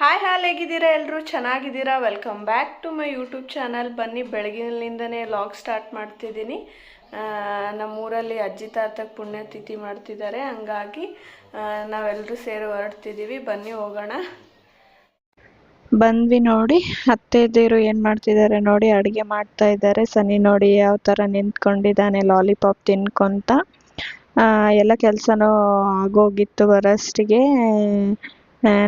Hi ಹಾಲ್ ಹೇಗಿದ್ದೀರಾ ಎಲ್ಲರೂ ಚೆನ್ನಾಗಿದ್ದೀರಾ? Welcome back to my YouTube channel ಬನ್ನಿ ಬೆಳಗಿನಿಂದನೇ ಲಾಗ್ ಸ್ಟಾರ್ಟ್ ಮಾಡ್ತಿದ್ದೀನಿ. ನಮ್ಮೂರಲ್ಲಿ ಅಜ್ಜಿ ತಾತಕ್ಕೆ ಪುಣ್ಯತಿಥಿ ಮಾಡ್ತಿದ್ದಾರೆ. ಹಂಗಾಗಿ ನಾವೆಲ್ಲರೂ ಸೇರಿ ಹೊರಡ್ತಿದ್ದೀವಿ. ಬನ್ನಿ, ಹೋಗೋಣ. ಬಂದ್ವಿ ನೋಡಿ. ಅತ್ತೆದಿರು ಏನು ಮಾಡ್ತಿದ್ದಾರೆ ನೋಡಿ. ಅಡಿಗೆ ಮಾಡ್ತಾ ಇದ್ದಾರೆ. ಸನಿ ನೋಡಿ ಯಾವ ತರ ನಿಂತ್ಕೊಂಡಿದ್ದಾನೆ ಲಾಲಿಪಾಪ್ ತಿನ್ಕೊಂತ. ಎಲ್ಲ ಕೆಲ್ಸನೂ ಆಗೋಗಿತ್ತು ಬರೋಷ್ಟಿಗೆ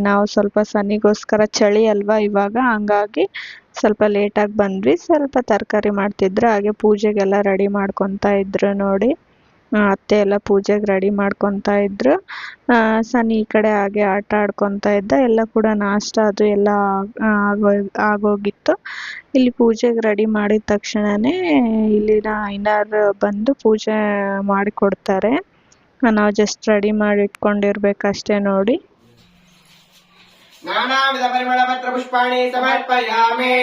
ನಾವು ಸ್ವಲ್ಪ ಸನ್ನಿಗೋಸ್ಕರ ಚಳಿ ಅಲ್ವಾ ಇವಾಗ, ಹಂಗಾಗಿ ಸ್ವಲ್ಪ ಲೇಟಾಗಿ ಬಂದ್ವಿ. ಸ್ವಲ್ಪ ತರಕಾರಿ ಮಾಡ್ತಿದ್ರು, ಹಾಗೆ ಪೂಜೆಗೆಲ್ಲ ರೆಡಿ ಮಾಡ್ಕೊತಾ ಇದ್ರು ನೋಡಿ. ಅತ್ತೆ ಎಲ್ಲ ಪೂಜೆಗೆ ರೆಡಿ ಮಾಡ್ಕೊತಾ ಇದ್ರು. ಸನಿ ಈ ಕಡೆ ಹಾಗೆ ಆಟ ಆಡ್ಕೊತಾ ಇದ್ದ. ಎಲ್ಲ ಕೂಡ ನಾಷ್ಟ ಅದು ಎಲ್ಲ ಆಗೋ ಆಗೋಗಿತ್ತು ಇಲ್ಲಿ ಪೂಜೆಗೆ ರೆಡಿ ಮಾಡಿದ ತಕ್ಷಣನೇ ಇಲ್ಲಿನ ಐನಾರು ಬಂದು ಪೂಜೆ ಮಾಡಿಕೊಡ್ತಾರೆ. ನಾವು ಜಸ್ಟ್ ರೆಡಿ ಮಾಡಿ ಇಟ್ಕೊಂಡಿರ್ಬೇಕಷ್ಟೇ ನೋಡಿ. नानाविध परिमलपत्र पुष्पाणि समर्पयामि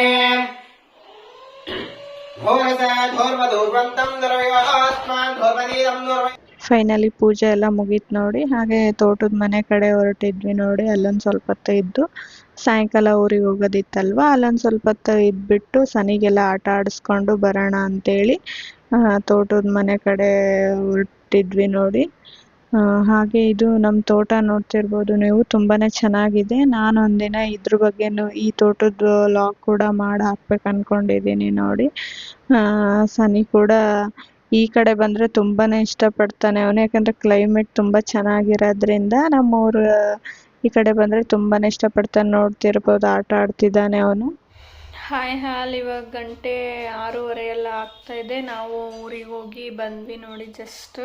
घोरस घोर्वधूर्वन्तम् दुर्विवाहात्मान् घोर्वनीरम् दुर्वै ಫೈನಲಿ ಪೂಜೆ ಎಲ್ಲ ಮುಗೀತು ನೋಡಿ ಹಾಗೆ ತೋಟದ ಮನೆ ಕಡೆ ಹೊರಟಿದ್ವಿ ನೋಡಿ ಅಲ್ಲೊಂದು ಸ್ವಲ್ಪ ಹೊತ್ತು ಇದ್ದು ಸಾಯಂಕಾಲ ಊರಿಗೆ ಹೋಗೋದಿತ್ತಲ್ವಾ ಅಲ್ಲೊಂದು ಸ್ವಲ್ಪ ಹೊತ್ತು ಇದ್ಬಿಟ್ಟು ಸನಿಗೆಲ್ಲ ಆಟ ಆಡಿಸ್ಕೊಂಡು ಬರೋಣ ಅಂತೇಳಿ ತೋಟದ ಮನೆ ಕಡೆ ಹೊರಟಿದ್ವಿ ನೋಡಿ ಆ, ಹಾಗೆ ಇದು ನಮ್ಮ ತೋಟ ನೋಡ್ತಿರ್ಬೋದು. ನೀವು ತುಂಬಾನೇ ಚೆನ್ನಾಗಿದೆ. ನಾನು ಒಂದಿನ ಇದ್ರ ಬಗ್ಗೆನು ಈ ತೋಟದ ಲಾಗ್ ಕೂಡ ಮಾಡಿ ಹಾಕ್ಬೇಕು ಅನ್ಕೊಂಡಿದ್ದೀನಿ ನೋಡಿ. ಆ, ಸನಿ ಕೂಡ ಈ ಕಡೆ ಬಂದ್ರೆ ತುಂಬಾನೇ ಇಷ್ಟಪಡ್ತಾನೆ ಅವನು. ಯಾಕಂದ್ರೆ ಕ್ಲೈಮೇಟ್ ತುಂಬಾ ಚೆನ್ನಾಗಿರೋದ್ರಿಂದ ನಮ್ಮೂರು ಈ ಕಡೆ ಬಂದ್ರೆ ತುಂಬಾನೇ ಇಷ್ಟಪಡ್ತಾನೆ ನೋಡ್ತಿರ್ಬೋದು. ಆಟ ಆಡ್ತಿದ್ದಾನೆ ಅವನು. ಹಾಯ್ ಹಾಲ್ ಇವಾಗ ಗಂಟೆ ಆರೂವರೆ ಎಲ್ಲ ಆಗ್ತಾ ಇದೆ. ನಾವು ಊರಿಗೆ ಹೋಗಿ ಬಂದ್ವಿ ನೋಡಿ ಜಸ್ಟ್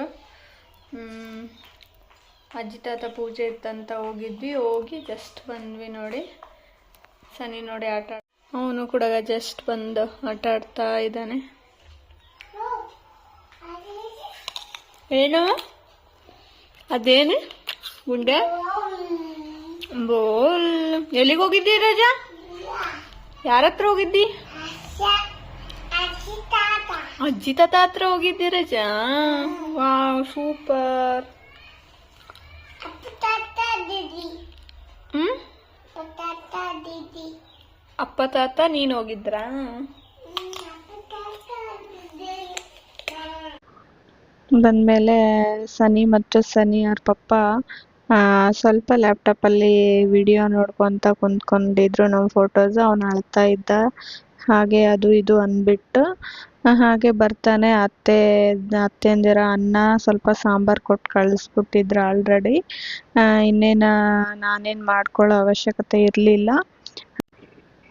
ಅಜ್ಜಿ ತಾತ ಪೂಜೆ ಇತ್ತಂತ ಹೋಗಿದ್ವಿ. ಹೋಗಿ ಜಸ್ಟ್ ಬಂದ್ವಿ ನೋಡಿ. ಸನಿ ನೋಡಿ ಆಟ ಅವನು ಕೂಡ ಜಸ್ಟ್ ಬಂದು ಆಟ ಆಡ್ತಾ ಇದ್ದಾನೆ. ಏನು? ಅದೇನು? ಗುಂಡೆ? ಬೋಲ್. ಎಲ್ಲಿಗೆ ಹೋಗಿದ್ದಿ ರಾಜಾ? ಯಾರ ಹತ್ರ ಹೋಗಿದ್ದಿ? ಅಜ್ಜಿ ತಾತ ಹತ್ರ ಹೋಗಿದ್ದಿ ರಜಾ? ಸೂಪರ್ ಹ್ಮ್? ಅಪ್ಪ ತಾತ ನೀನು ಹೋಗಿದ್ರಾ? ಬಂದ್ಮೇಲೆ ಸನಿ ಮತ್ತು ಸನಿ ಅವ್ರ ಪಪ್ಪ ಸ್ವಲ್ಪ ಲ್ಯಾಪ್ಟಾಪಲ್ಲಿ ವಿಡಿಯೋ ನೋಡ್ಕೊಂತ ಕುಂತ್ಕೊಂಡಿದ್ರು ನಮ್ಮ ಫೋಟೋಸ್ ಅವ್ನು ಅಳ್ತಾ ಇದ್ದ. ಹಾಗೆ ಅದು ಇದು ಅಂದ್ಬಿಟ್ಟು ಹಾಗೆ ಬರ್ತಾನೆ. ಅತ್ತೆ, ಅತ್ತೆಂದಿರ ಅನ್ನ ಸ್ವಲ್ಪ ಸಾಂಬಾರ್ ಕೊಟ್ಟು ಕಳಿಸ್ಬಿಟ್ಟಿದ್ರು ಆಲ್ರೆಡಿ ಇನ್ನೇನ ನಾನೇನು ಮಾಡ್ಕೊಳ್ಳೋ ಅವಶ್ಯಕತೆ ಇರಲಿಲ್ಲ.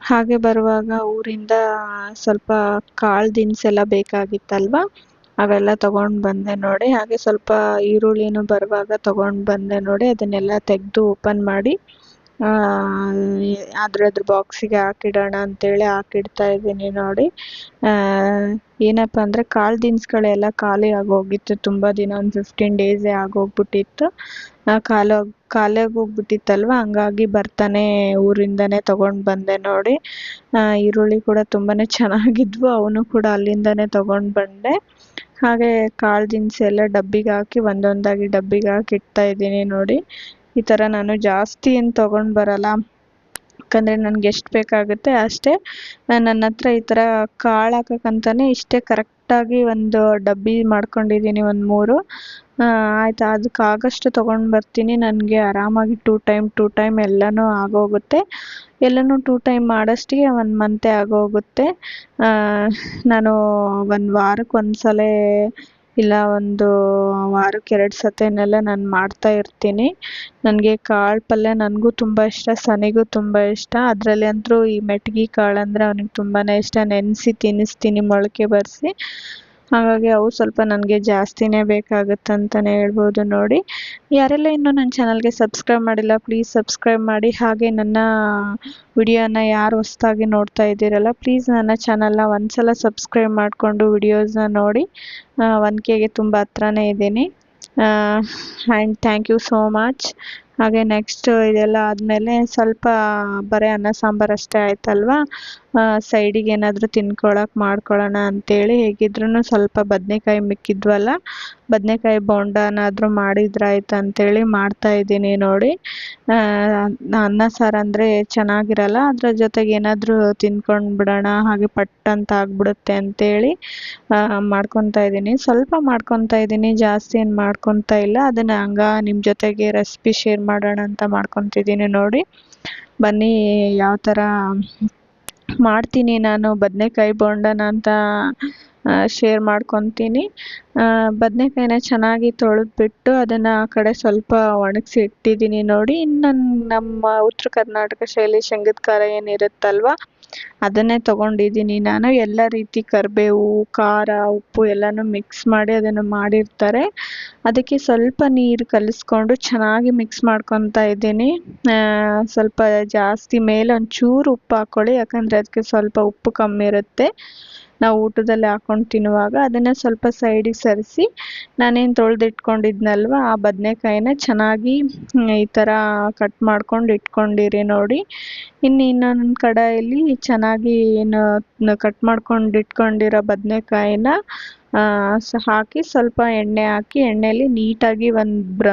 ಹಾಗೆ ಬರುವಾಗ ಊರಿಂದ ಸ್ವಲ್ಪ ಕಾಳು ದಿನಸೆಲ್ಲ ಬೇಕಾಗಿತ್ತಲ್ವಾ? ಅವೆಲ್ಲ ತಗೊಂಡು ಬಂದೆ ನೋಡಿ. ಹಾಗೆ ಸ್ವಲ್ಪ ಈರುಳ್ಳಿನೂ ಬರುವಾಗ ತಗೊಂಡು ಬಂದೆ ನೋಡಿ. ಅದನ್ನೆಲ್ಲ ತೆಗೆದು ಓಪನ್ ಮಾಡಿ. ಆ, ಅದ್ರ ಬಾಕ್ಸಿಗೆ ಹಾಕಿಡೋಣ ಅಂತೇಳಿ ಹಾಕಿಡ್ತಾ ಇದ್ದೀನಿ ನೋಡಿ. ಏನಪ್ಪ ಅಂದರೆ ಕಾಳು ದಿನಸ್ಗಳೆಲ್ಲ ಖಾಲಿ ಆಗೋಗಿತ್ತು. ತುಂಬ ದಿನ ಒಂದು ಫಿಫ್ಟೀನ್ ಡೇಸೇ ಆಗೋಗ್ಬಿಟ್ಟಿತ್ತು. ಖಾಲಿ ಆಗೋಗ್ಬಿಟ್ಟಿತ್ತಲ್ವ? ಹಂಗಾಗಿ ಬರ್ತಾನೆ ಊರಿಂದನೇ ತಗೊಂಡ್ ಬಂದೆ ನೋಡಿ. ಈರುಳ್ಳಿ ಕೂಡ ತುಂಬಾನೇ ಚೆನ್ನಾಗಿದ್ವು. ಅವನು ಕೂಡ ಅಲ್ಲಿಂದನೇ ತಗೊಂಡ್ ಬಂದೆ. ಹಾಗೆ ಕಾಳು ದಿನಸಿ ಎಲ್ಲ ಡಬ್ಬಿಗೆ ಹಾಕಿ ಒಂದೊಂದಾಗಿ ಡಬ್ಬಿಗೆ ಹಾಕಿ ಇಡ್ತಾ ಇದ್ದೀನಿ ನೋಡಿ. ಈ ಥರ ನಾನು ಜಾಸ್ತಿ ಏನು ತೊಗೊಂಡು ಬರಲ್ಲ. ಯಾಕಂದರೆ ನನಗೆ ಎಷ್ಟು ಬೇಕಾಗುತ್ತೆ ಅಷ್ಟೇ. ನನ್ನ ಹತ್ರ ಈ ಥರ ಕಾಳು ಹಾಕೋಕ್ಕಂತಲೇ ಇಷ್ಟೇ ಕರೆಕ್ಟಾಗಿ ಒಂದು ಡಬ್ಬಿ ಮಾಡ್ಕೊಂಡಿದ್ದೀನಿ ಒಂದು ಮೂರು. ಆಯಿತು ಅದಕ್ಕೆ ಆಗಷ್ಟು ತೊಗೊಂಡು ಬರ್ತೀನಿ. ನನಗೆ ಆರಾಮಾಗಿ ಟೂ ಟೈಮ್ ಟೂ ಟೈಮ್ ಎಲ್ಲನೂ ಆಗೋಗುತ್ತೆ. ಎಲ್ಲನೂ ಟೂ ಟೈಮ್ ಮಾಡೋಷ್ಟಿಗೆ ಒಂದು ಮಂತೆ ಆಗೋಗುತ್ತೆ. ನಾನು ಒಂದು ವಾರಕ್ಕೆ ಒಂದ್ಸಲ ಇಲ್ಲ, ಒಂದು ವಾರಕ್ಕೆ ಎರಡು ಸತಿನೆಲ್ಲ ನಾನು ಮಾಡ್ತಾ ಇರ್ತೀನಿ. ನನಗೆ ಕಾಳು ಪಲ್ಯ ನನಗೂ ತುಂಬ ಇಷ್ಟ, ಸನಿಗೂ ತುಂಬ ಇಷ್ಟ. ಅದರಲ್ಲಿ ಅಂತೂ ಈ ಮೆಟ್ಗೆ ಕಾಳು ಅಂದರೆ ಅವ್ನಿಗೆ ತುಂಬಾ ಇಷ್ಟ. ನೆನೆಸಿ ತಿನ್ನಿಸ್ತೀನಿ ಮೊಳಕೆ ಬರಿಸಿ. ಹಾಗಾಗಿ ಅವು ಸ್ವಲ್ಪ ನನಗೆ ಜಾಸ್ತಿನೇ ಬೇಕಾಗುತ್ತೆ ಅಂತಲೇ ಹೇಳ್ಬೋದು ನೋಡಿ. ಯಾರೆಲ್ಲ ಇನ್ನೂ ನನ್ನ ಚಾನಲ್ಗೆ ಸಬ್ಸ್ಕ್ರೈಬ್ ಮಾಡಿಲ್ಲ ಪ್ಲೀಸ್ ಸಬ್ಸ್ಕ್ರೈಬ್ ಮಾಡಿ. ಹಾಗೆ ನನ್ನ ವಿಡಿಯೋನ ಯಾರು ಹೊಸ್ದಾಗಿ ನೋಡ್ತಾ ಇದ್ದೀರಲ್ಲ ಪ್ಲೀಸ್ ನನ್ನ ಚಾನಲ್ನ ಒಂದ್ಸಲ ಸಬ್ಸ್ಕ್ರೈಬ್ ಮಾಡಿಕೊಂಡು ವಿಡಿಯೋಸ್ನ ನೋಡಿ. ಒನ್ ಕೆಗೆ ತುಂಬ ಹತ್ರನೇ ಇದ್ದೀನಿ. And thank you so much ಹಾಗೆ ನೆಕ್ಸ್ಟ್ ಇದೆಲ್ಲ ಆದಮೇಲೆ ಸ್ವಲ್ಪ ಬರೀ ಅನ್ನ ಸಾಂಬಾರು ಅಷ್ಟೇ ಆಯ್ತಲ್ವಾ? ಸೈಡಿಗೆ ಏನಾದರೂ ತಿನ್ಕೊಳಕ್ಕೆ ಮಾಡ್ಕೊಳ್ಳೋಣ ಅಂತೇಳಿ ಹೇಗಿದ್ರೂ ಸ್ವಲ್ಪ ಬದನೇಕಾಯಿ ಮಿಕ್ಕಿದ್ವಲ್ಲ, ಬದನೇಕಾಯಿ ಬೋಂಡನಾದರೂ ಮಾಡಿದ್ರಾಯ್ತು ಅಂತೇಳಿ ಮಾಡ್ತಾ ಇದ್ದೀನಿ ನೋಡಿ. ಅನ್ನ ಸಾರು ಅಂದರೆ ಚೆನ್ನಾಗಿರಲ್ಲ, ಅದ್ರ ಜೊತೆಗೆ ಏನಾದರೂ ತಿನ್ಕೊಂಡು ಬಿಡೋಣ ಹಾಗೆ ಪಟ್ ಅಂತ ಆಗ್ಬಿಡುತ್ತೆ ಅಂತೇಳಿ ಮಾಡ್ಕೊತಾ ಇದ್ದೀನಿ. ಸ್ವಲ್ಪ ಮಾಡ್ಕೊತಾ ಇದ್ದೀನಿ, ಜಾಸ್ತಿ ಏನು ಮಾಡ್ಕೊತಾ ಇಲ್ಲ, ಅದನ್ನು ಹಂಗ ನಿಮ್ಮ ಜೊತೆಗೆ ರೆಸಿಪಿ ಶೇರ್ ಮಾಡೋಣ ಅಂತ ಮಾಡ್ಕೊತಿದ್ದೀನಿ ನೋಡಿ. ಬನ್ನಿ ಯಾವ ಥರ ಮಾಡ್ತೀನಿ ನಾನು ಬದನೆಕಾಯಿ ಬೋಂಡನ ಅಂತ ಶೇರ್ ಮಾಡ್ಕೊತೀನಿ. ಬದನೆಕಾಯಿನ ಚೆನ್ನಾಗಿ ತೊಳೆದ್ಬಿಟ್ಟು ಅದನ್ನು ಆ ಕಡೆ ಸ್ವಲ್ಪ ಒಣಗಿಸಿ ಇಟ್ಟಿದ್ದೀನಿ ನೋಡಿ. ಇನ್ನು ನಮ್ಮ ಉತ್ತರ ಕರ್ನಾಟಕ ಶೈಲಿ ಶೇಂಗದ ಖಾರ ಏನಿರುತ್ತಲ್ವ ಅದನ್ನೇ ತಗೊಂಡಿದ್ದೀನಿ. ನಾನು ಎಲ್ಲ ರೀತಿ ಕರಿಬೇವು ಖಾರ, ಉಪ್ಪು ಎಲ್ಲನೂ ಮಿಕ್ಸ್ ಮಾಡಿ ಅದನ್ನು ಮಾಡಿರ್ತಾರೆ. ಅದಕ್ಕೆ ಸ್ವಲ್ಪ ನೀರು ಕಲಿಸ್ಕೊಂಡು ಚೆನ್ನಾಗಿ ಮಿಕ್ಸ್ ಮಾಡ್ಕೊತಾ ಇದ್ದೀನಿ. ಸ್ವಲ್ಪ ಜಾಸ್ತಿ ಮೇಲೆ ಒಂಚೂರು ಉಪ್ಪು ಹಾಕ್ಕೊಳ್ಳಿ ಯಾಕಂದರೆ ಅದಕ್ಕೆ ಸ್ವಲ್ಪ ಉಪ್ಪು ಕಮ್ಮಿ ಇರುತ್ತೆ. ನಾವು ಊಟದಲ್ಲಿ ಹಾಕೊಂಡು ತಿನ್ನುವಾಗ ಅದನ್ನು ಸ್ವಲ್ಪ ಸೈಡಿಗೆ ಸರಿಸಿ ನಾನೇನು ತೊಳೆದಿಟ್ಕೊಂಡಿದ್ನಲ್ವ ಆ ಬದನೇಕಾಯಿನ ಚೆನ್ನಾಗಿ ಈ ಥರ ಕಟ್ ಮಾಡ್ಕೊಂಡು ಇಟ್ಕೊಂಡಿರಿ ನೋಡಿ. ಇನ್ನು ಇನ್ನೊಂದು ಕಡಾಯಲ್ಲಿ ಚೆನ್ನಾಗಿ ಏನು ಕಟ್ ಮಾಡ್ಕೊಂಡು ಇಟ್ಕೊಂಡಿರೋ ಬದನೇಕಾಯಿನ ಹಾಕಿ ಸ್ವಲ್ಪ ಎಣ್ಣೆ ಹಾಕಿ ಎಣ್ಣೆಯಲ್ಲಿ ನೀಟಾಗಿ ಒಂದು ಬ್ರ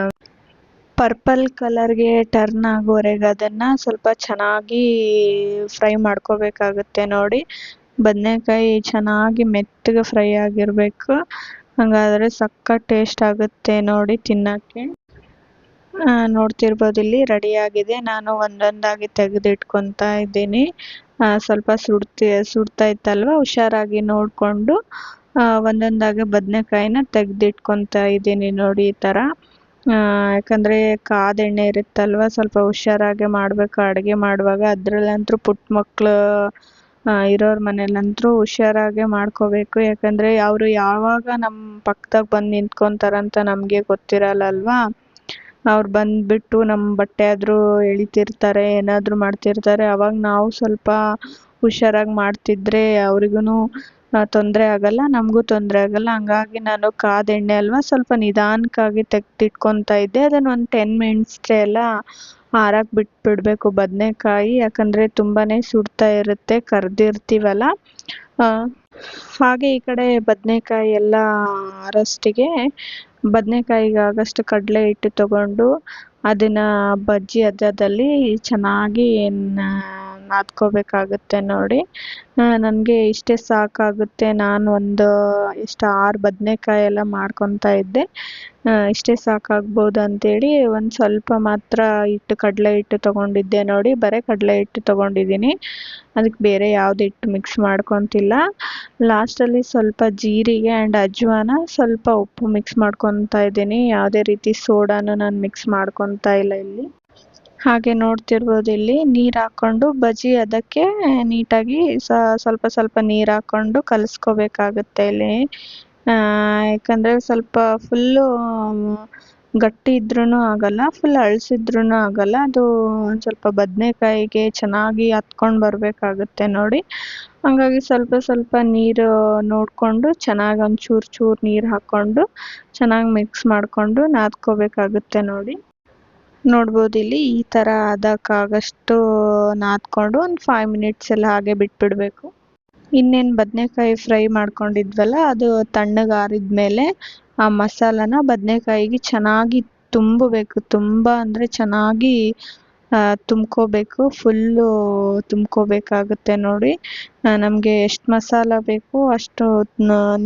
ಪರ್ಪಲ್ ಕಲರ್ಗೆ ಟರ್ನ್ ಆಗೋವರೆಗೆ ಅದನ್ನು ಸ್ವಲ್ಪ ಚೆನ್ನಾಗಿ ಫ್ರೈ ಮಾಡ್ಕೋಬೇಕಾಗುತ್ತೆ ನೋಡಿ. ಬದನೇಕಾಯಿ ಚೆನ್ನಾಗಿ ಮೆತ್ತಗೆ ಫ್ರೈ ಆಗಿರಬೇಕು. ಹಾಗಾದರೆ ಸಖತ್ ಟೇಸ್ಟ್ ಆಗುತ್ತೆ ನೋಡಿ ತಿನ್ನೋಕ್ಕೆ. ನೋಡ್ತಿರ್ಬೋದು ಇಲ್ಲಿ ರೆಡಿ ಆಗಿದೆ. ನಾನು ಒಂದೊಂದಾಗಿ ತೆಗೆದಿಟ್ಕೊತಾ ಇದ್ದೀನಿ. ಸ್ವಲ್ಪ ಸುಡ್ತಿ ಸುಡ್ತಾ ಇತ್ತಲ್ವ ಹುಷಾರಾಗಿ ನೋಡಿಕೊಂಡು ಒಂದೊಂದಾಗಿ ಬದನೆಕಾಯಿನ ತೆಗೆದಿಟ್ಕೊತಾ ಇದ್ದೀನಿ ನೋಡಿ ಈ ಥರ. ಯಾಕಂದರೆ ಕಾದೆಣ್ಣೆ ಇರುತ್ತಲ್ವ? ಸ್ವಲ್ಪ ಹುಷಾರಾಗಿ ಮಾಡಬೇಕು. ಅಡುಗೆ ಮಾಡುವಾಗ ಅದರಲ್ಲಂತೂ ಪುಟ್ಟ ಮಕ್ಕಳು ಇರೋರ ಮನೇಲಂತೂ ಹುಷಾರಾಗೆ ಮಾಡ್ಕೋಬೇಕು. ಯಾಕಂದರೆ ಅವರು ಯಾವಾಗ ನಮ್ಮ ಪಕ್ದಾಗ ಬಂದು ನಿಂತ್ಕೊತಾರಂತ ನಮಗೆ ಗೊತ್ತಿರಲ್ಲ ಅಲ್ವಾ ಅವ್ರು ಬಂದುಬಿಟ್ಟು ನಮ್ಮ ಬಟ್ಟೆ ಆದರೂ ಎಳಿತಿರ್ತಾರೆ, ಏನಾದರೂ ಮಾಡ್ತಿರ್ತಾರೆ. ಅವಾಗ ನಾವು ಸ್ವಲ್ಪ ಹುಷಾರಾಗಿ ಮಾಡ್ತಿದ್ರೆ ಅವ್ರಿಗೂ ತೊಂದರೆ ಆಗಲ್ಲ, ನಮಗೂ ತೊಂದರೆ ಆಗಲ್ಲ. ಹಂಗಾಗಿ ನಾನು ಕಾದ ಎಣ್ಣೆ ಅಲ್ವಾ ಸ್ವಲ್ಪ ನಿಧಾನಕ್ಕಾಗಿ ತೆಗ್ದಿಟ್ಕೊತಾ ಇದ್ದೆ. ಅದನ್ನು ಒಂದು ಟೆನ್ ಮಿನಿಟ್ಸ್ಗೆ ಎಲ್ಲ ಆರಕ್ಕೆ ಬಿಟ್ಬಿಡಬೇಕು ಬದನೆಕಾಯಿ, ಯಾಕಂದರೆ ತುಂಬಾ ಸುಡ್ತಾ ಇರುತ್ತೆ, ಕರ್ದಿರ್ತೀವಲ್ಲ. ಹಾಗೆ ಈ ಕಡೆ ಬದನೆಕಾಯಿ ಎಲ್ಲ ಆರೋಷ್ಟಿಗೆ ಬದನೆಕಾಯಿಗೆ ಆಗಷ್ಟು ಕಡಲೆ ಹಿಟ್ಟು ತಗೊಂಡು ಅದನ್ನು ಬಜ್ಜಿ ಹದದಲ್ಲಿ ಚೆನ್ನಾಗಿ ನಾದ್ಕೋಬೇಕಾಗುತ್ತೆ ನೋಡಿ. ನನಗೆ ಇಷ್ಟೇ ಸಾಕಾಗುತ್ತೆ. ನಾನು ಒಂದು ಎಷ್ಟು ಆರು ಬದನೆಕಾಯಿ ಎಲ್ಲ ಮಾಡ್ಕೊತಾ ಇದ್ದೆ. ಇಷ್ಟೇ ಸಾಕಾಗ್ಬೋದು ಅಂತೇಳಿ ಒಂದು ಸ್ವಲ್ಪ ಮಾತ್ರ ಹಿಟ್ಟು, ಕಡಲೆ ಹಿಟ್ಟು ತೊಗೊಂಡಿದ್ದೆ ನೋಡಿ. ಬರೀ ಕಡಲೆ ಹಿಟ್ಟು ತೊಗೊಂಡಿದ್ದೀನಿ. ಅದಕ್ಕೆ ಬೇರೆ ಯಾವ್ದು ಹಿಟ್ಟು ಮಿಕ್ಸ್ ಮಾಡ್ಕೊತಿಲ್ಲ. ಲಾಸ್ಟಲ್ಲಿ ಸ್ವಲ್ಪ ಜೀರಿಗೆ ಆ್ಯಂಡ್ ಅಜ್ವಾನ ಸ್ವಲ್ಪ ಉಪ್ಪು ಮಿಕ್ಸ್ ಮಾಡ್ಕೊತಾ ಇದ್ದೀನಿ. ಯಾವುದೇ ರೀತಿ ಸೋಡಾನು ನಾನು ಮಿಕ್ಸ್ ಮಾಡ್ಕೊತಾ ಇಲ್ಲ ಇಲ್ಲಿ. ಹಾಗೆ ನೋಡ್ತಿರ್ಬೋದು ಇಲ್ಲಿ. ನೀರು ಹಾಕೊಂಡು ಬಜ್ಜಿ ಅದಕ್ಕೆ ನೀಟಾಗಿ ಸ್ವಲ್ಪ ಸ್ವಲ್ಪ ನೀರು ಹಾಕೊಂಡು ಕಲಸ್ಕೋಬೇಕಾಗುತ್ತೆ ಇಲ್ಲಿ. ಯಾಕಂದರೆ ಸ್ವಲ್ಪ ಫುಲ್ಲು ಗಟ್ಟಿ ಇದ್ರೂ ಆಗಲ್ಲ ಫುಲ್ ಅಳಸಿದ್ರೂ ಆಗಲ್ಲ. ಅದು ಒಂದು ಸ್ವಲ್ಪ ಬದನೆಕಾಯಿಗೆ ಚೆನ್ನಾಗಿ ಹತ್ಕೊಂಡು ಬರಬೇಕಾಗುತ್ತೆ ನೋಡಿ. ಹಾಗಾಗಿ ಸ್ವಲ್ಪ ಸ್ವಲ್ಪ ನೀರು ನೋಡಿಕೊಂಡು ಚೆನ್ನಾಗಿ ಒಂದು ಚೂರು ಚೂರು ನೀರು ಹಾಕ್ಕೊಂಡು ಚೆನ್ನಾಗಿ ಮಿಕ್ಸ್ ಮಾಡಿಕೊಂಡು ನಾದ್ಕೋಬೇಕಾಗುತ್ತೆ ನೋಡಿ. ನೋಡ್ಬೋದು ಇಲ್ಲಿ. ಈ ಥರ ಅದಕ್ಕಾಗಷ್ಟು ನಾದ್ಕೊಂಡು ಒಂದು ಫೈವ್ ಮಿನಿಟ್ಸ್ ಎಲ್ಲ ಹಾಗೆ ಬಿಟ್ಬಿಡಬೇಕು. ಇನ್ನೇನು ಬದನೆಕಾಯಿ ಫ್ರೈ ಮಾಡ್ಕೊಂಡಿದ್ವಲ್ಲ, ಅದು ತಣ್ಣಗಾರಿದ್ಮೇಲೆ ಆ ಮಸಾಲಾನ ಬದನೆಕಾಯಿಗೆ ಚೆನ್ನಾಗಿ ತುಂಬಬೇಕು. ತುಂಬ ಅಂದರೆ ಚೆನ್ನಾಗಿ ತುಂಬ್ಕೋಬೇಕು. ಫುಲ್ಲು ತುಂಬ್ಕೋಬೇಕಾಗುತ್ತೆ ನೋಡಿ. ನಮಗೆ ಎಷ್ಟು ಮಸಾಲ ಬೇಕು ಅಷ್ಟು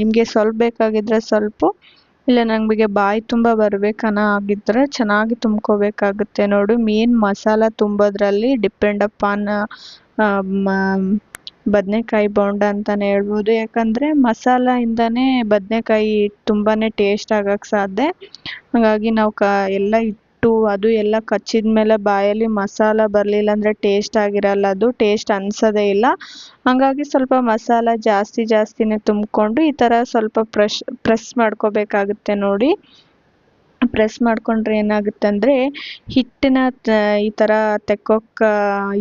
ನಿಮಗೆ ಸ್ವಲ್ಪ ಬೇಕಾಗಿದ್ರೆ ಸ್ವಲ್ಪ ಇಲ್ಲ ನಮಗೆ ಬಾಯಿ ತುಂಬ ಬರಬೇಕನ ಆಗಿದ್ರೆ ಚೆನ್ನಾಗಿ ತುಂಬ್ಕೋಬೇಕಾಗುತ್ತೆ ನೋಡು. ಮೇನ್ ಮಸಾಲ ತುಂಬೋದ್ರಲ್ಲಿ ಡಿಪೆಂಡ್ ಅಪಾನ್ ಬದನೇಕಾಯಿ ಬೋಂಡ ಅಂತಲೇ ಹೇಳ್ಬೋದು. ಯಾಕಂದರೆ ಮಸಾಲೆಯಿಂದನೇ ಬದನೇಕಾಯಿ ತುಂಬಾ ಟೇಸ್ಟ್ ಆಗಕ್ಕೆ ಸಾಧ್ಯ. ಹಾಗಾಗಿ ನಾವು ಕ, ಎಲ್ಲ ಅದು ಎಲ್ಲ ಕಚ್ಚಿದ ಮೇಲೆ ಬಾಯಲ್ಲಿ ಮಸಾಲ ಬರಲಿಲ್ಲ ಅಂದರೆ ಟೇಸ್ಟ್ ಆಗಿರಲ್ಲ, ಅದು ಟೇಸ್ಟ್ ಅನ್ಸೋದೇ ಇಲ್ಲ. ಹಾಗಾಗಿ ಸ್ವಲ್ಪ ಮಸಾಲ ಜಾಸ್ತಿ ಜಾಸ್ತಿನೇ ತುಂಬಿಕೊಂಡು ಈ ಥರ ಸ್ವಲ್ಪ ಪ್ರೆಶ್ ಪ್ರೆಸ್ ಮಾಡ್ಕೋಬೇಕಾಗುತ್ತೆ ನೋಡಿ. ಪ್ರೆಸ್ ಮಾಡ್ಕೊಂಡ್ರೆ ಏನಾಗುತ್ತೆ ಅಂದರೆ ಹಿಟ್ಟನ್ನ ಈ ಥರ ತೆಕ್ಕೋಕ್ಕೆ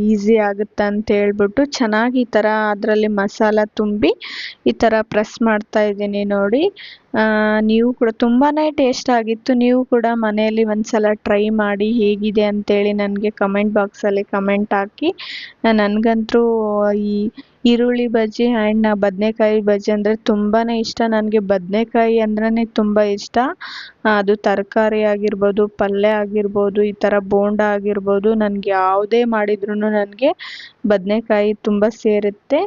ಈಸಿ ಆಗುತ್ತೆ ಅಂತ ಹೇಳ್ಬಿಟ್ಟು ಚೆನ್ನಾಗಿ ಈ ಥರ ಅದರಲ್ಲಿ ಮಸಾಲ ತುಂಬಿ ಈ ಥರ ಪ್ರೆಸ್ ಮಾಡ್ತಾ ಇದ್ದೀನಿ ನೋಡಿ. ನೀವು ಕೂಡ ತುಂಬಾ ಟೇಸ್ಟ್ ಆಗಿತ್ತು. ನೀವು ಕೂಡ ಮನೆಯಲ್ಲಿ ಒಂದ್ಸಲ ಟ್ರೈ ಮಾಡಿ ಹೇಗಿದೆ ಅಂತೇಳಿ ನನಗೆ ಕಮೆಂಟ್ ಬಾಕ್ಸಲ್ಲಿ ಕಮೆಂಟ್ ಹಾಕಿ. ನನಗಂತೂ ಈ ಈರುಳ್ಳಿ ಬಜ್ಜಿ ಆ್ಯಂಡ್ ಬದನೇಕಾಯಿ ಬಜ್ಜಿ ಅಂದರೆ ತುಂಬಾ ಇಷ್ಟ. ನನಗೆ ಬದನೇಕಾಯಿ ಅಂದ್ರೇ ತುಂಬ ಇಷ್ಟ. ಅದು ತರಕಾರಿ ಆಗಿರ್ಬೋದು, ಪಲ್ಯ ಆಗಿರ್ಬೋದು, ಈ ಥರ ಬೋಂಡ ಆಗಿರ್ಬೋದು, ನನಗೆ ಯಾವುದೇ ಮಾಡಿದ್ರೂ ನನಗೆ ಬದನೇಕಾಯಿ ತುಂಬ ಸೇರುತ್ತೆ.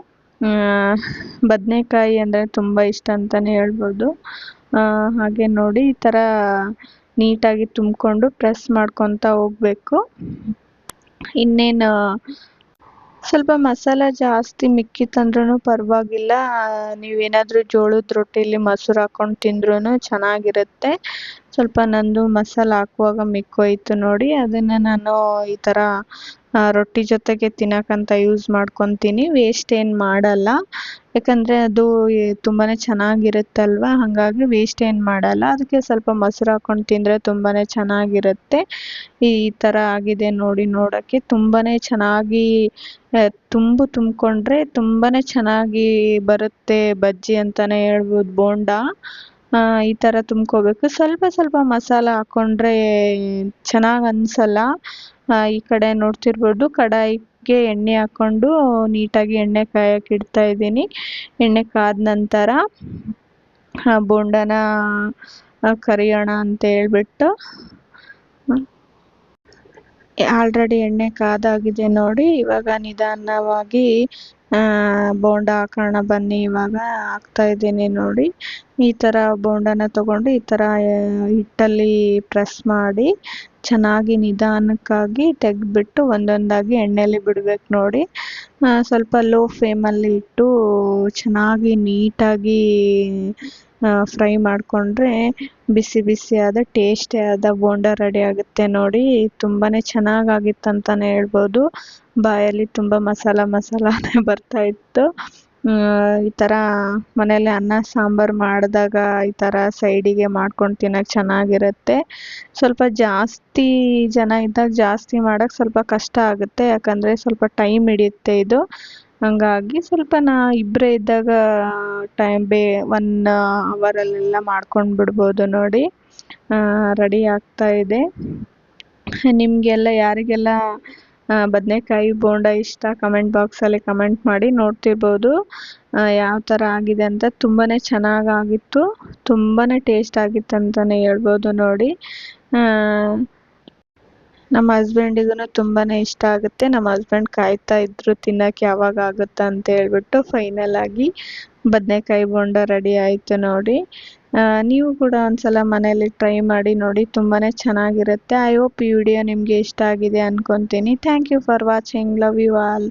ಬದನೇಕಾಯಿ ಅಂದರೆ ತುಂಬ ಇಷ್ಟ ಅಂತಲೇ ಹೇಳ್ಬೋದು. ಹಾಗೆ ನೋಡಿ ಈ ಥರ ನೀಟಾಗಿ ತುಂಬಿಕೊಂಡು ಪ್ರೆಸ್ ಮಾಡ್ಕೊತಾ ಹೋಗ್ಬೇಕು. ಇನ್ನೇನು ಸ್ವಲ್ಪ ಮಸಾಲಾ ಜಾಸ್ತಿ ಮಿಕ್ಕಿತ್ತಂದ್ರೂ ಪರವಾಗಿಲ್ಲ. ನೀವೇನಾದರೂ ಜೋಳದ ರೊಟ್ಟಿಲಿ ಮೊಸ್ರು ಹಾಕ್ಕೊಂಡು ತಿಂದ್ರೂ ಚೆನ್ನಾಗಿರುತ್ತೆ. ಸ್ವಲ್ಪ ನಂದು ಮಸಾಲ ಹಾಕುವಾಗ ಮಿಕ್ಕೋಯಿತು ನೋಡಿ, ಅದನ್ನು ನಾನು ಈ ಥರ ರೊಟ್ಟಿ ಜೊತೆಗೆ ತಿನ್ನಕ್ಕಂತ ಯೂಸ್ ಮಾಡ್ಕೊತೀನಿ. ವೇಸ್ಟ್ ಏನು ಮಾಡಲ್ಲ. ಯಾಕಂದರೆ ಅದು ತುಂಬಾ ಚೆನ್ನಾಗಿರುತ್ತಲ್ವ? ಹಾಗಾಗಿ ವೇಸ್ಟ್ ಏನು ಮಾಡಲ್ಲ. ಅದಕ್ಕೆ ಸ್ವಲ್ಪ ಮೊಸರು ಹಾಕ್ಕೊಂಡು ತಿಂದರೆ ತುಂಬಾ ಚೆನ್ನಾಗಿರುತ್ತೆ. ಈ ಥರ ಆಗಿದೆ ನೋಡಿ ನೋಡೋಕ್ಕೆ. ತುಂಬಾ ಚೆನ್ನಾಗಿ ತುಂಬು ತುಂಬಿಕೊಂಡ್ರೆ ತುಂಬಾ ಚೆನ್ನಾಗಿ ಬರುತ್ತೆ ಬಜ್ಜಿ ಅಂತಲೇ ಹೇಳ್ಬೋದು ಬೋಂಡ. ಈ ಥರ ತುಂಬ್ಕೋಬೇಕು. ಸ್ವಲ್ಪ ಸ್ವಲ್ಪ ಮಸಾಲ ಹಾಕ್ಕೊಂಡ್ರೆ ಚೆನ್ನಾಗಿ ಅನಿಸಲ್ಲ. ಈ ಕಡೆ ನೋಡ್ತಿರ್ಬೋದು, ಕಡಾಯಿಗೆ ಎಣ್ಣೆ ಹಾಕ್ಕೊಂಡು ನೀಟಾಗಿ ಎಣ್ಣೆ ಕಾಯಕ್ಕೆ ಇಡ್ತಾ ಇದ್ದೀನಿ. ಎಣ್ಣೆ ಕಾದ ನಂತರ ಬೋಂಡನ ಕರಿಯೋಣ ಅಂತ ಹೇಳ್ಬಿಟ್ಟು ಆಲ್ರೆಡಿ ಎಣ್ಣೆ ಕಾದಾಗಿದೆ ನೋಡಿ. ಇವಾಗ ನಿಧಾನವಾಗಿ ಬೋಂಡ ಹಾಕೋಣ ಬನ್ನಿ ಇವಾಗ. ಹಾಕ್ತಾ ಇದ್ದೀನಿ ನೋಡಿ. ಈ ಥರ ಬೋಂಡನ ತಗೊಂಡು ಈ ಥರ ಹಿಟ್ಟಲ್ಲಿ ಪ್ರೆಸ್ ಮಾಡಿ ಚೆನ್ನಾಗಿ ನಿಧಾನಕ್ಕಾಗಿ ತೆಗೆದ್ಬಿಟ್ಟು ಒಂದೊಂದಾಗಿ ಎಣ್ಣೆಯಲ್ಲಿ ಬಿಡ್ಬೇಕು ನೋಡಿ. ಸ್ವಲ್ಪ ಲೋ ಫ್ಲೇಮಲ್ಲಿ ಇಟ್ಟು ಚೆನ್ನಾಗಿ ನೀಟಾಗಿ ಫ್ರೈ ಮಾಡಿಕೊಂಡ್ರೆ ಬಿಸಿ ಬಿಸಿಯಾದ, ಟೇಸ್ಟಿಯಾದ ಬೋಂಡ ರೆಡಿ ಆಗುತ್ತೆ ನೋಡಿ. ತುಂಬಾ ಚೆನ್ನಾಗಾಗಿತ್ತು ಅಂತಲೇ ಹೇಳ್ಬೋದು. ಬಾಯಲ್ಲಿ ತುಂಬ ಮಸಾಲ ಮಸಾಲನೇ ಬರ್ತಾ ಇತ್ತು. ಈ ಥರ ಮನೆಯಲ್ಲಿ ಅನ್ನ, ಸಾಂಬಾರು ಮಾಡಿದಾಗ ಈ ಥರ ಸೈಡಿಗೆ ಮಾಡ್ಕೊಂಡು ತಿನ್ನೋಕೆ ಚೆನ್ನಾಗಿರುತ್ತೆ. ಸ್ವಲ್ಪ ಜಾಸ್ತಿ ಜನ ಇದ್ದಾಗ ಜಾಸ್ತಿ ಮಾಡೋಕೆ ಸ್ವಲ್ಪ ಕಷ್ಟ ಆಗುತ್ತೆ. ಯಾಕಂದರೆ ಸ್ವಲ್ಪ ಟೈಮ್ ಹಿಡಿಯುತ್ತೆ ಇದು. ಹಂಗಾಗಿ ಸ್ವಲ್ಪ ನಾ ಇಬ್ಬರೇ ಇದ್ದಾಗ ಟೈಮ್ ಬೇ ಒನ್ ಅವರಲ್ಲೆಲ್ಲ ಮಾಡ್ಕೊಂಡು ಬಿಡ್ಬೋದು ನೋಡಿ. ರೆಡಿ ಆಗ್ತಾ ಇದೆ. ನಿಮಗೆಲ್ಲ ಯಾರಿಗೆಲ್ಲ ಬದನೆಕಾಯಿ, ಬೋಂಡ ಇಷ್ಟ ಕಮೆಂಟ್ ಬಾಕ್ಸಲ್ಲಿ ಕಮೆಂಟ್ ಮಾಡಿ ನೋಡ್ತಿರ್ಬೋದು. ಯಾವ ಥರ ಆಗಿದೆ ಅಂತ ತುಂಬಾ ಚೆನ್ನಾಗಾಗಿತ್ತು. ತುಂಬಾ ಟೇಸ್ಟ್ ಆಗಿತ್ತು ಅಂತಲೇ ಹೇಳ್ಬೋದು ನೋಡಿ. ನಮ್ಮ ಹಸ್ಬೆಂಡಿಗೂ ತುಂಬಾ ಇಷ್ಟ ಆಗುತ್ತೆ. ನಮ್ಮ ಹಸ್ಬೆಂಡ್ ಕಾಯ್ತಾ ಇದ್ರು ತಿನ್ನಕ್ಕೆ ಯಾವಾಗ ಆಗುತ್ತಾ ಅಂತ ಹೇಳ್ಬಿಟ್ಟು ಫೈನಲ್ ಆಗಿ ಬದನೆಕಾಯಿ, ಬೋಂಡ ರೆಡಿ ಆಯಿತು ನೋಡಿ. ನೀವು ಕೂಡ ಒಂದ್ಸಲ ಮನೇಲಿ ಟ್ರೈ ಮಾಡಿ ನೋಡಿ ತುಂಬಾ ಚೆನ್ನಾಗಿರುತ್ತೆ. ಐ ಹೋಪ್ ಈ ವಿಡಿಯೋ ನಿಮಗೆ ಇಷ್ಟ ಆಗಿದೆ ಅನ್ಕೊತೀನಿ. Thank you for watching love you all